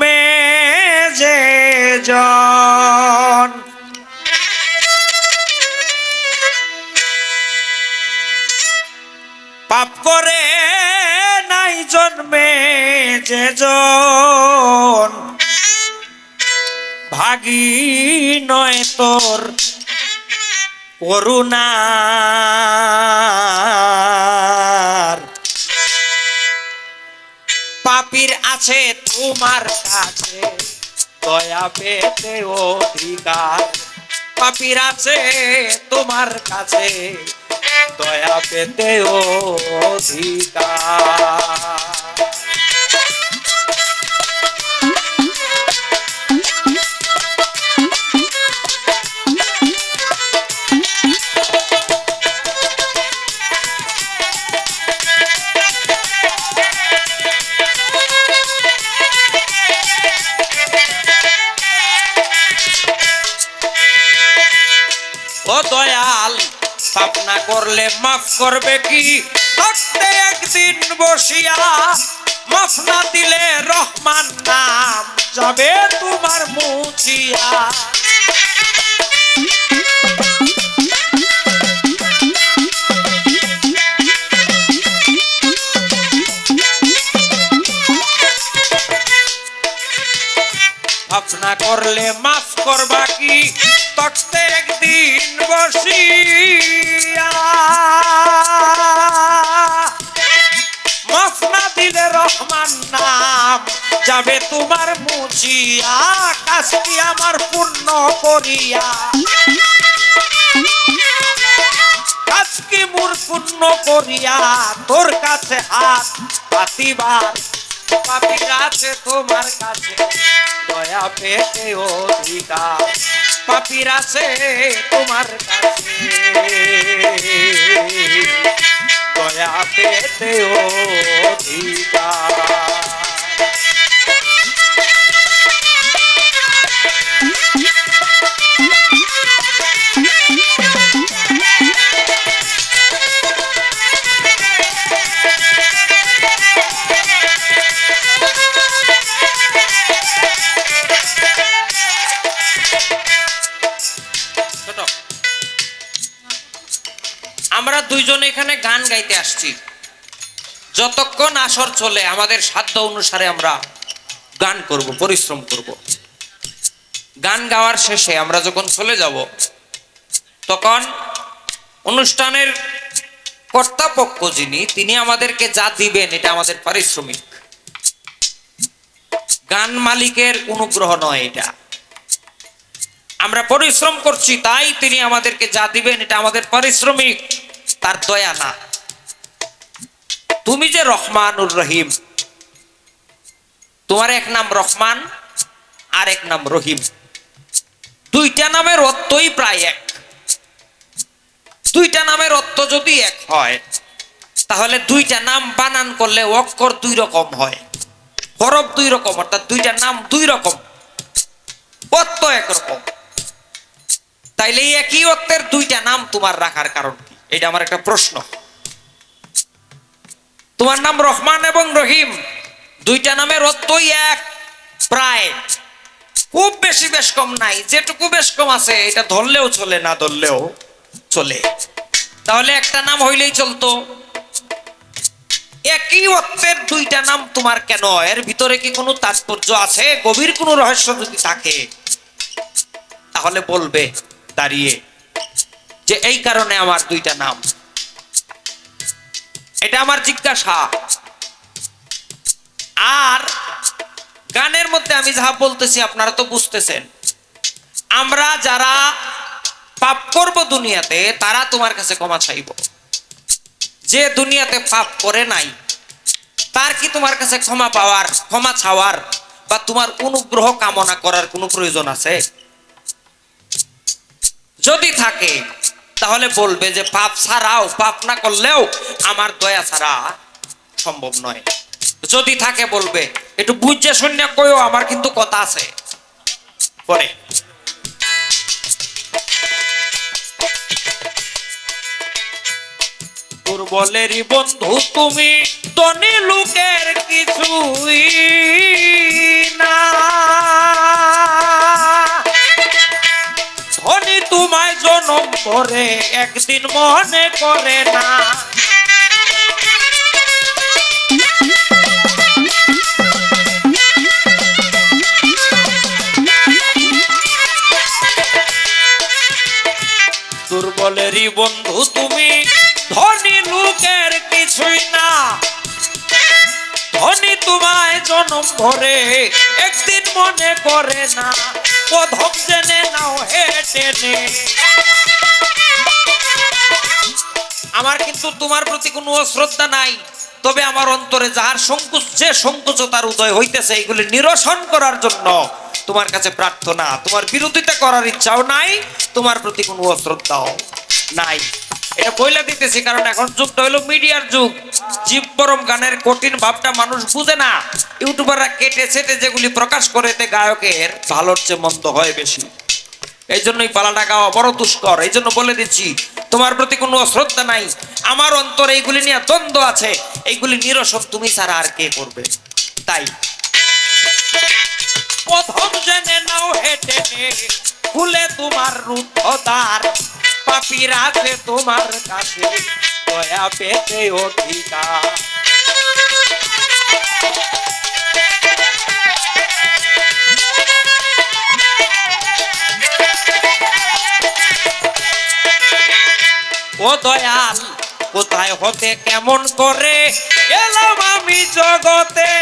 জন্মে যে জন। পাপ করে নাই জন্মে যে জন। ভাগী নয় তোর করুণার পাপির আছে তোমার কাছে। দয়া পেতে অধিকার। পাপির আছে তোমার কাছে। দয়া পেতে অধিকার। না করলে মাফ করবে কি? থাকতে একদিন বসিয়া মাফ না দিলে রহমান নাম যাবে তোমার মুচিয়া করলে মাফ করবা কি? তখতে রহমান নাম যাবে তোমার মুচিয়া, কাজটি আমার পূর্ণ করিয়া। কাজকে মোর পূর্ণ করিয়া, তোর কাছে হাত পাতিবার। পাপির আছে তোমার কাছে দয়া পেতে অধিকার। পাপির আছে তোমার কাছে দয়া পেতে অধিকার। দুইজন এখানে গান গাইতে আসছি। যতক্ষণ আসর চলে, আমাদের সাধ্য অনুসারে আমরা গান করব, পরিশ্রম করব। গান গাওয়ার শেষে আমরা যখন চলে যাব, তখন অনুষ্ঠানের কর্তাপক্ষ যিনি, তিনি আমাদেরকে যা দিবেন, এটা আমাদের পারিশ্রমিক। গান মালিকের অনুগ্রহ নয় এটা। আমরা পরিশ্রম করছি, তাই তিনি আমাদেরকে যা দিবেন, এটা আমাদের পারিশ্রমিক। তার দয়া না। তুমি যে রহমানুর রহিম, তোমার এক নাম রহমান, আর এক নাম রহিম। দুইটা নামের অর্থই প্রায় এক। দুইটা নামের অর্থ যদি এক হয়, তাহলে দুইটা নাম বানান করলে অক্ষর দুই রকম হয়, হরফ দুই রকম, অর্থাৎ দুইটা নাম দুই রকম, অর্থ একরকম তাইলে একই অর্থের দুইটা নাম তোমার রাখার কারণ এটা আমার একটা প্রশ্ন। তোমার নাম রহমান এবং রহিম, দুইটা নামের অর্থই এক, প্রায়। খুব বেশি বেশ কম নাই, যেটুকু বেশ কম আছে, এটা ধরলেও চলে, না ধরলেও চলে। তাহলে একটা নাম হইলেই চলতো। একই অর্থের দুইটা নাম তোমার কেন? এর ভিতরে কি কোনো তাৎপর্য আছে? গভীর কোনো রহস্য যদি থাকে, তাহলে বলবে, দাঁড়িয়ে। যে এই কারণে আমার দুইটা নাম। এটা আমার জিজ্ঞাসা। আর গানের মধ্যে আমি যাহা বলতেছি আপনারা তো বুঝতেছেন। আমরা যারা পাপ করব দুনিয়াতে, তারা তোমার কাছে ক্ষমা চাইব। যে দুনিয়াতে পাপ করে নাই, তার কি তোমার কাছে ক্ষমা পাওয়ার, ক্ষমা চাওয়ার বা তোমার অনুগ্রহ কামনা করার কোনো প্রয়োজন আছে? যদি থাকে তাহলে বলবে যে পাপ ছাড়াও, পাপ না করলেও আমার দয়া ছাড়া সম্ভব নয়। যদি থাকে বলবে, একটু বুঝে শুনে কইও, আমার কিন্তু কথা আছে। পরে। দুর্বলেরই বন্ধু তুমি, ধনী লোকের কিছুই না। ভরে একদিন মনে করে না। দুর্বলেরই বন্ধু তুমি, ধনী লোকের কিছুই না। ধনী তোমায় জনম ভরে একদিন মনে করে না। প্রথম জেনে নাও হেঁটে নে আমার কিন্তু তোমার প্রতি কোনো অশ্রদ্ধা নাই। তবে আমার অন্তরে যার সংকুচ, যে সংকুচতার উদয় হইতেছে, এগুলি নিরসন করার জন্য তোমার কাছে প্রার্থনা। তোমার বিরোধিতা করার ইচ্ছাও নাই, তোমার প্রতি কোনো অশ্রদ্ধাও নাই। এটা বইলা দিতেছি, কারণ এখন যুগটা হলো মিডিয়ার যুগ। জীব পরম গানের কঠিন ভাবটা মানুষ বুঝে না। ইউটিউবাররা কেটে সেটে যেগুলি প্রকাশ করে, এতে গায়কের ভালোর চেয়ে মন্দ হয় বেশি। এই জন্যই পালাটা গাওয়া বড় দুষ্কর। এই জন্য বলে দিচ্ছি তোমার প্রতি কোনো শ্রদ্ধা নাই। আমার অন্তরে এইগুলি নিয়ে দ্বন্দ্ব আছে। এইগুলি নিরসব তুমি ছাড়া আর কে করবে? তাই। প্রথম জেনে নাও হেটে খুলে তোমার রুদ্ধদ্বার পাপির আছে তোমার কাছে, দয়া পেতে অধিকার। ও দয়াল, কোথায় হতে কেমন করে এলাম আমি জগতে?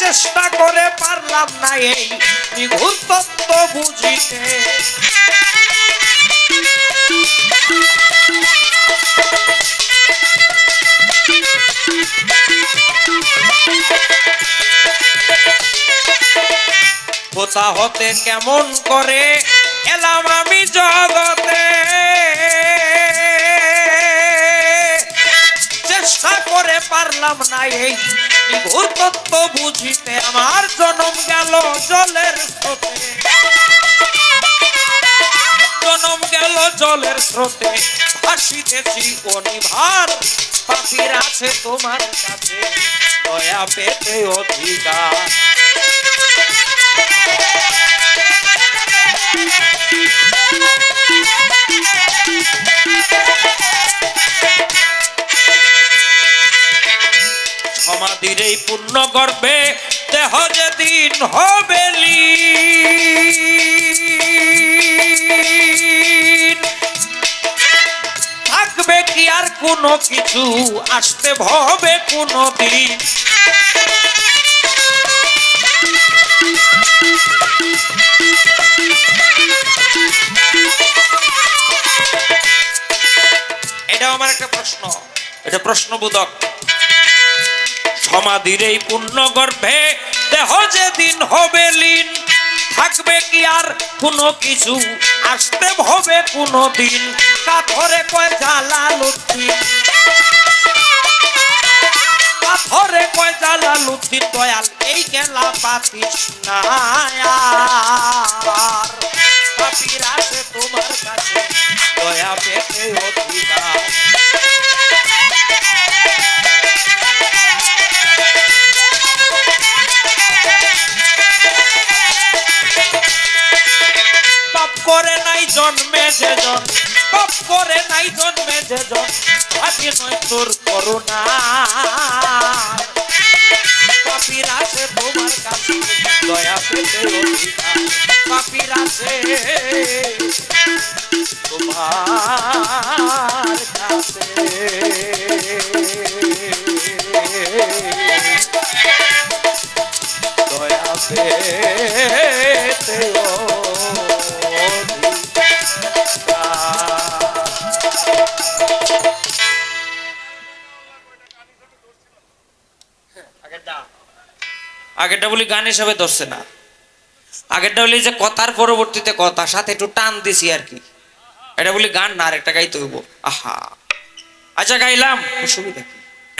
চেষ্টা করে পারলাম না এই নিঘুর তত্ত্ব বুঝিতে। কোথা হতে কেমন করে? এলাম আমি জগতে। চেষ্টা করে পারলাম না এই তত্ত্ব বুঝিতে। আমার জনম গেল জলের স্রোতে। জনম গেল জলের স্রোতে। ভাসিতেছি অনিভার, পাখির আছে তোমার কাছে। দয়া পেতে অধিকার। সমাধির এই পূর্ণ গর্ভে দেহ যেদিন হবে। থাকবে কি আর কোনো কিছু আসতে ভবে কোনো দিন এটাও আমার একটা প্রশ্ন। এটা প্রশ্নবোধক। সমাধির এই পূর্ণ গর্ভে দেহ যেদিন হবে লীন, থাকবে কি আর কোনো কিছু? আসতে হবে কোনো দিন, কাঠরে কয় জ্বালা লুদ্দিন পাথরে কয় জ্বালা লুদ্দিন দয়াল এই খেলা পাতিস না। পাপির আছে তোমার কাছে দয়া পেতে অধিকার পাপ করে নাই জন্মে যে জন, পাপ করে নাই জন্মে যে জন, ভাগ্য নয় তোর করুণা পাপির আছে তোমার কাছে দয়া পেতে অধিকার। পাপির আছে তোমার কাছে। আগেরটা বলি গান হিসাবে ধরছে না। আগেরটা বলি যে কথার পরবর্তীতে কথা, সাথে একটু টান দিছি আর কি। এটা বলি গান না আর একটা গাইতে হইব। আহা। আচ্ছা গাইলাম। অসুবিধা কি?